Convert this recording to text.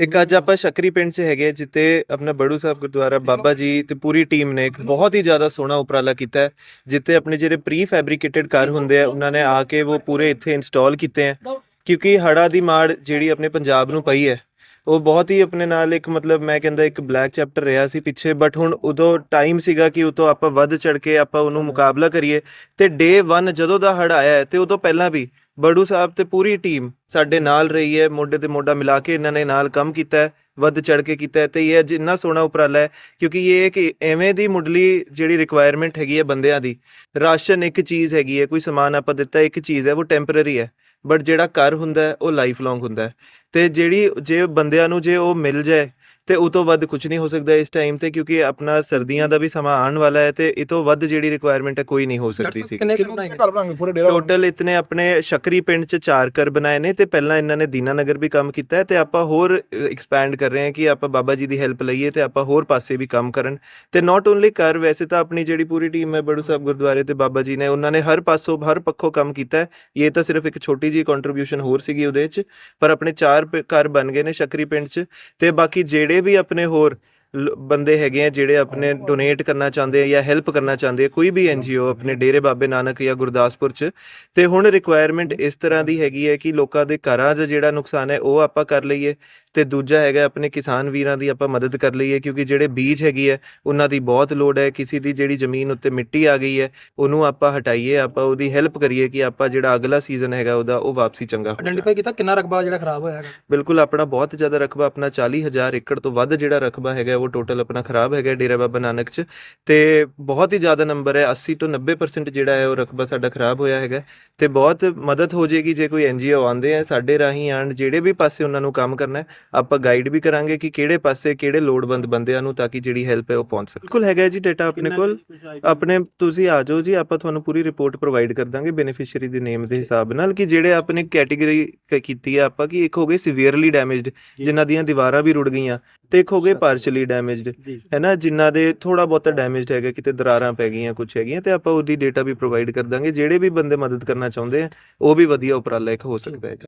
ਇੱਕ ਅੱਜ ਆਪਾਂ ਸ਼ਕਰੀ ਪਿੰਡ 'ਚ ਹੈਗੇ ਆ, ਜਿੱਥੇ ਆਪਣਾ ਬੜੂ ਸਾਹਿਬ ਗੁਰਦੁਆਰਾ ਬਾਬਾ ਜੀ ਤੇ ਪੂਰੀ ਟੀਮ ਨੇ ਇੱਕ ਬਹੁਤ ਹੀ ਜ਼ਿਆਦਾ ਸੋਹਣਾ ਉਪਰਾਲਾ ਕੀਤਾ ਹੈ ਜਿੱਥੇ ਆਪਣੇ ਜਿਹੜੇ ਪ੍ਰੀ ਫੈਬਰਿਕੇਟਡ ਘਰ ਹੁੰਦੇ ਆ ਉਹਨਾਂ ਨੇ ਆ ਕੇ ਉਹ ਪੂਰੇ ਇੱਥੇ ਇੰਸਟਾਲ ਕੀਤੇ ਆ। ਕਿਉਂਕਿ ਹੜਾ ਦੀ ਮਾਰ ਜਿਹੜੀ ਆਪਣੇ ਪੰਜਾਬ ਨੂੰ ਪਈ ਹੈ ਉਹ ਬਹੁਤ ਹੀ ਆਪਣੇ ਨਾਲ ਇੱਕ ਮਤਲਬ ਮੈਂ ਕਹਿੰਦਾ ਇੱਕ ਬਲੈਕ ਚੈਪਟਰ ਰਿਹਾ ਸੀ ਪਿੱਛੇ ਬਟ ਹੁਣ ਉਦੋਂ ਟਾਈਮ ਸੀਗਾ ਕਿ ਉਤੋਂ ਆਪਾਂ ਵੱਧ ਚੜ ਕੇ ਆਪਾਂ ਉਹਨੂੰ ਮੁਕਾਬਲਾ ਕਰੀਏ ਤੇ ਡੇ 1 ਜਦੋਂ ਦਾ ਹੜ ਆਇਆ ਹੈ ਤੇ ਉਦੋਂ ਪਹਿਲਾਂ ਵੀ ਬੜੂ ਸਾਹਿਬ ਤੇ ਪੂਰੀ ਟੀਮ ਸਾਡੇ ਨਾਲ ਰਹੀ ਹੈ, ਮੋਢੇ ਤੇ ਮੋਢਾ ਮਿਲਾ ਕੇ ਇਹਨਾਂ ਨੇ ਨਾਲ ਕੰਮ ਕੀਤਾ ਹੈ, ਵੱਧ ਚੜ ਕੇ ਕੀਤਾ ਹੈ ਤੇ ਇਹ ਜਿੰਨਾ ਸੋਹਣਾ ਉਪਰਾਲਾ ਹੈ ਕਿਉਂਕਿ ਇਹ ਕਿ ਐਵੇਂ ਦੀ ਮੁੱਢਲੀ ਜਿਹੜੀ ਰਿਕੁਆਇਰਮੈਂਟ ਹੈਗੀ ਹੈ ਬੰਦਿਆਂ ਦੀ, ਰਾਸ਼ਨ ਇੱਕ ਚੀਜ਼ ਹੈਗੀ ਹੈ, ਕੋਈ ਸਮਾਨ ਆਪਾਂ ਦਿੱਤਾ ਇੱਕ ਚੀਜ਼ ਹੈ, ਉਹ ਟੈਂਪਰੇਰੀ ਹੈ ਬਟ ਜਿਹੜਾ ਘਰ ਹੁੰਦਾ ਉਹ ਲਾਈਫ ਲੌਂਗ ਹੁੰਦਾ ਹੈ। ਤੇ ਜਿਹੜੀ ਜੇ ਬੰਦਿਆਂ ਨੂੰ ਜੇ ਉਹ ਮਿਲ ਜਾਏ ਤੇ ਉਹ ਤੋਂ ਵੱਧ ਕੁਝ ਨਹੀਂ ਹੋ ਸਕਦਾ ਇਸ ਟਾਈਮ ਤੇ ਕਿਉਂਕਿ ਆਪਣਾ ਸਰਦੀਆਂ ਦਾ ਵੀ ਸਮਾਂ ਆਉਣ ਵਾਲਾ ਹੈ ਤੇ ਇਹ ਤੋਂ ਵੱਧ ਜਿਹੜੀ ਰਿਕੁਆਇਰਮੈਂਟ ਹੈ ਕੋਈ ਨਹੀਂ ਹੋ ਸਕਦੀ ਸੀ। ਟੋਟਲ ਇਤਨੇ ਆਪਣੇ ਸ਼ਕਰੀ ਪਿੰਡ ਚ ਚਾਰ ਘਰ ਬਣਾਏ ਨੇ ਤੇ ਪਹਿਲਾਂ ਇਹਨਾਂ ਨੇ ਦੀਨਾਨਗਰ ਵੀ ਕੰਮ ਕੀਤਾ ਹੈ ਤੇ ਆਪਾਂ ਹੋਰ ਐਕਸਪੈਂਡ ਕਰ ਰਹੇ ਹਾਂ ਕਿ ਆਪਾਂ ਬਾਬਾ ਜੀ ਦੀ ਹੈਲਪ ਲਈਏ ਤੇ ਆਪਾਂ ਹੋਰ ਪਾਸੇ ਵੀ ਕੰਮ ਕਰਨ। ਤੇ ਨਾਟ ਓਨਲੀ ਘਰ ਵੈਸੇ ਤਾਂ ਆਪਣੀ ਜਿਹੜੀ ਪੂਰੀ ਟੀਮ ਹੈ ਬੜੂ ਸਾਹਿਬ ਗੁਰਦੁਆਰੇ ਤੇ ਬਾਬਾ ਜੀ ਨੇ ਉਹਨਾਂ ਨੇ ਹਰ ਪਾਸੋਂ ਹਰ ਪੱਖੋਂ ਕੰਮ ਕੀਤਾ ਹੈ। ਇਹ ਤਾਂ ਸਿਰਫ ਇੱਕ ਛੋਟੀ ਜੀ ਕੰਟਰੀਬਿਊਸ਼ਨ ਹੋਰ ਸੀਗੀ ਉਹਦੇ ਚ ਪਰ ਆਪਣੇ ਚਾਰ ਪ- ਘਰ ਬਣ ਗਏ ਨੇ ਸ਼ਕਰੀ ਪਿੰਡ ਚ, ਤੇ ਬਾਕੀ ਜਿਹੜੇ ਵੀ ਆਪਣੇ ਹੋਰ ਬੰਦੇ ਹੈਗੇ ਆ, ਜਿਹੜੇ ਆਪਣੇ ਡੋਨੇਟ ਕਰਨਾ ਚਾਹੁੰਦੇ ਆ ਜਾਂ ਹੈਲਪ ਕਰਨਾ ਚਾਹੁੰਦੇ ਆ, ਕੋਈ ਵੀ ਐਨਜੀਓ ਆਪਣੇ ਡੇਰੇ ਬਾਬੇ ਨਾਨਕ ਜਾਂ ਗੁਰਦਾਸਪੁਰ ਚ, ਤੇ ਹੁਣ ਰਿਕੁਆਇਰਮੈਂਟ ਇਸ ਤਰ੍ਹਾਂ ਦੀ ਹੈਗੀ ਹੈ ਕਿ ਲੋਕਾਂ ਦੇ ਘਰਾਂ 'ਚ ਜਿਹੜਾ ਨੁਕਸਾਨ ਹੈ, ਉਹ ਆਪਾਂ ਕਰ ਲਈਏ ਤੇ ਦੂਜਾ ਹੈਗਾ ਆਪਣੇ ਕਿਸਾਨ ਵੀਰਾਂ ਦੀ ਆਪਾਂ ਮਦਦ ਕਰ ਲਈਏ ਕਿਉਂਕਿ ਜਿਹੜੇ ਬੀਜ ਹੈਗੀ ਹੈ ਉਹਨਾਂ ਦੀ ਬਹੁਤ ਲੋੜ ਹੈ ਕਿਸੇ ਦੀ ਜਿਹੜੀ ਜ਼ਮੀਨ ਉੱਤੇ ਮਿੱਟੀ ਆ ਗਈ ਹੈ ਉਹਨੂੰ ਆਪਾਂ ਹਟਾਈਏ ਆਪਾਂ ਉਹਦੀ ਹੈਲਪ ਕਰੀਏ ਕਿ ਆਪਾਂ ਜਿਹੜਾ ਅਗਲਾ ਸੀਜ਼ਨ ਹੈਗਾ ਉਹਦਾ ਉਹ ਵਾਪਸੀ ਚੰਗਾ ਹੋ ਆਇਡੈਂਟੀਫਾਈ ਕੀਤਾ ਕਿੰਨਾ ਰਕਬਾ ਜਿਹੜਾ ਖਰਾਬ ਹੋਇਆ ਹੈਗਾ? ਬਿਲਕੁਲ ਆਪਣਾ ਬਹੁਤ ਜ਼ਿਆਦਾ ਰਕਬਾ ਆਪਣਾ 40000 ਏਕੜ ਤੋਂ ਵੱਧ ਜਿਹੜਾ ਰਕਬਾ ਹੈਗਾ ਉਹ ਟੋਟਲ ਆਪਣਾ ਖਰਾਬ ਹੈਗਾ ਡੇਰਾ ਬਾਬਾ ਨਾਨਕ ਚ। ਤੇ ਬਹੁਤ ਹੀ ਜ਼ਿਆਦਾ ਨੰਬਰ ਹੈ 80 ਤੋਂ 90% ਜਿਹੜਾ ਹੈ ਉਹ ਰਕਬਾ ਸਾਡਾ ਖਰਾਬ ਹੋਇਆ ਹੈਗਾ। ਤੇ ਬਹੁਤ ਮਦਦ ਹੋ ਜਾਏਗੀ ਜੇ ਕੋਈ ਐਨਜੀਓ ਆਉਂਦੇ ਆ ਸਾਡੇ ਰਾਹੀਂ ਆਣ ਜਿਹੜੇ ਵੀ ਪਾਸੇ ਉਹਨਾਂ ਨੂੰ ਕੰਮ ਕਰਨਾ ਹੈ ਆਪਾਂ ਗਾਈਡ ਵੀ ਕਰਾਂਗੇ ਕਿ ਕਿਹੜੇ ਪਾਸੇ ਕਿਹੜੇ ਲੋੜਵੰਦ ਬੰਦਿਆਂ ਨੂੰ ਤਾਂ ਕਿ ਜਿਹੜੀ ਹੈਲਪ ਹੈ ਉਹ ਪਹੁੰਚ ਸਕੇ। ਬਿਲਕੁਲ ਹੈਗਾ ਜੀ ਡਾਟਾ ਆਪਣੇ ਕੋਲ। ਆਪਣੇ ਤੁਸੀਂ ਆ ਜਾਓ ਜੀ ਆਪਾਂ ਤੁਹਾਨੂੰ ਪੂਰੀ ਰਿਪੋਰਟ ਪ੍ਰੋਵਾਈਡ ਕਰ ਦਾਂਗੇ ਬੈਨੀਫੀਸ਼ੀਅਰੀ ਦੇ ਨੇਮ ਦੇ ਹਿਸਾਬ ਨਾਲ ਕਿ ਜਿਹੜੇ ਆਪਣੇ ਕੈਟਾਗਰੀ ਕੀਤੀ ਹੈ ਆਪਾਂ ਕਿ ਇੱਕ ਹੋ ਗਏ ਸਿਵੀਅਰਲੀ ਡੈਮੇਜਡ ਜਿਨ੍ਹਾਂ ਦੀਆਂ ਦੀਵਾਰਾਂ ਵੀ ਰੁੜ ਗਈਆਂ ਤੇ ਇੱਕ ਹੋ ਗਏ ਪਾਰਸ਼ਲੀ ਡੈਮੇਜਡ ਹੈ ਨਾ ਜਿਨ੍ਹਾਂ ਦੇ ਥੋੜਾ ਬਹੁਤਾ ਡੈਮੇਜਡ ਹੈਗਾ ਕਿਤੇ ਦਰਾਰਾਂ ਪੈ ਗਈਆਂ ਕੁਝ ਹੈਗੀਆਂ ਤੇ ਆਪਾਂ ਉਹਦੀ ਡਾਟਾ ਵੀ ਪ੍ਰੋਵਾਈਡ ਕਰ ਦਾਂਗੇ। ਜਿਹੜੇ ਵੀ ਬੰਦੇ ਮਦਦ ਕਰਨਾ ਚਾਹੁੰਦੇ ਆ ਉਹ ਵੀ ਵਧੀਆ ਉਪਰਾਲਾ ਇੱਕ ਹੋ ਸਕਦਾ ਹੈ